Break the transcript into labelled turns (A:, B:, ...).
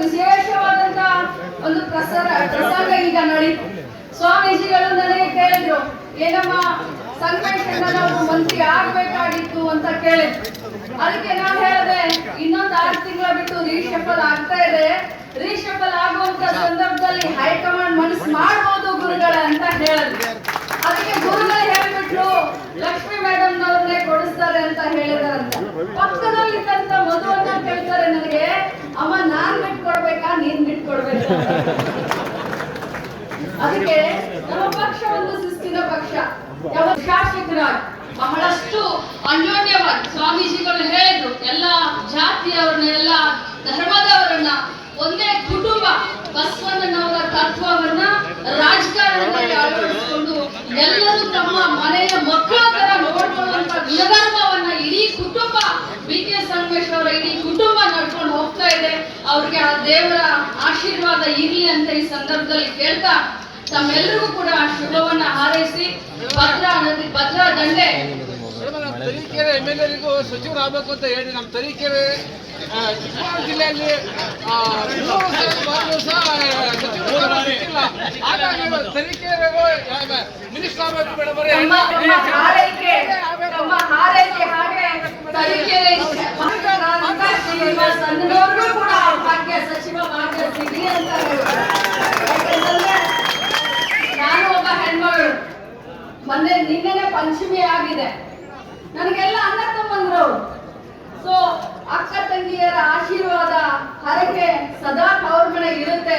A: ವಿಶೇಷವಾದಂತ ಒಂದು ಪ್ರಸಾರ ಪ್ರಸಂಗ ಈಗ ನಡೀತು. ಸ್ವಾಮೀಜಿಗಳು ನನಗೆ ಕೇಳಿದ್ರು, ಏನಮ್ಮ ಸಂಕಟದಿಂದ ನಾವು ಮಂತ್ರಿ ಆಗ್ಬೇಕಾಗಿತ್ತು ಅಂತ ಕೇಳಿದ್ರು. ಅದಕ್ಕೆ ನಾನು ಹೇಳಿದೆ, ಇನ್ನೊಂದು ಆರು ತಿಂಗಳ ಬಿಟ್ಟು ರೀಶಫಲ್ ಆಗ್ತಾ ಇದೆ. ರೀಶಫಲ್ ಆಗುವಂತ ಸಂದರ್ಭದಲ್ಲಿ ಹೈಕಮಾಂಡ್ ಮನಸ್ಸು ಮಾಡಬಹುದು ಗುರುಗಳ ಅಂತ ಹೇಳಿದ್ರು. ಅದಕ್ಕೆ ಗುರುಗಳು ಹೇಳ್ಬಿಟ್ರು, ಲಕ್ಷ್ಮಿ ಮೇಡಮ್ ನವ್ರನ್ನೇ ಕೊಡಿಸ್ತಾರೆ ಅಂತ ಹೇಳಿದಾರಂತ. ಪಕ್ಕದಲ್ಲಿ ಮಧುವನ್ನ ಕೇಳ್ತಾರೆ ನನಗೆ ಅಮ್ಮ ನಾನ್ ಬಿಟ್ಕೊಡ್ಬೇಕಾ ನೀನ್ ಬಿಟ್ಕೊಡ್ಬೇಕಾ ಅದಕ್ಕೆ ನಮ್ಮ ಪಕ್ಷ ಒಂದು ಶಿಸ್ತಿನ ಪಕ್ಷ. ಯಾವ ಶಾಸಕರಾಗಿ ಬಹಳಷ್ಟು ಅನ್ಯೋನ್ಯವಾಗಿ ಸ್ವಾಮೀಜಿಗಳು ಹೇಳಿದ್ರು, ಎಲ್ಲ ಜಾತಿಯವರನ್ನ, ಎಲ್ಲ ಧರ್ಮದವರನ್ನ ಒಂದೇ ಕುಟುಂಬ ಬಸವಣ್ಣನವರ ಅವ್ರಿಗೆ ಆ ದೇವರ ಆಶೀರ್ವಾದ ಇರಲಿ ಅಂತ ಈ ಸಂದರ್ಭದಲ್ಲಿ ಕೇಳ್ತಾ ತಮ್ಮೆಲ್ಲರಿಗೂ ಕೂಡ ಶುಭವನ್ನ ಹಾರೈಸಿ ಭದ್ರಾ ನದಿ ಭದ್ರಾ ದಂಡೆ
B: ನಮ್ಮ ತರೀಕೆರೆ ಎಂ ಎಲ್ ಎರಿಗೂ ಸಚಿವರಾಗಬೇಕು ಅಂತ ಹೇಳಿ ನಮ್ಮ ತರೀಕೆರೆ ಆ, ಚಿಕ್ಕಮಗಳೂರು ಜಿಲ್ಲೆಯಲ್ಲಿ ಆ, ಹಾಗಾಗಿ ತರೀಕೆರೆಗೂ ಮಿನಿಸ್ಟರ್ ಆಗಬೇಕು ಮೇಡಮ್ ಅವರೇ.
A: ಹಾರೈಕೆ ಹಾಗೆ ತರೀಕೆರೆ ನಿನ್ನೆ ಪಂಚಮಿ ಆಗಿದೆ. ನನಗೆಲ್ಲ ಅಣ್ಣ ತಮ್ಮಂದ್ರು ಸೊ ಅಕ್ಕ ತಂಗಿಯರ ಆಶೀರ್ವಾದ ಹರಕೆ ಸದಾ ಅವ್ರ ಮನೆಗೆ ಇರುತ್ತೆ.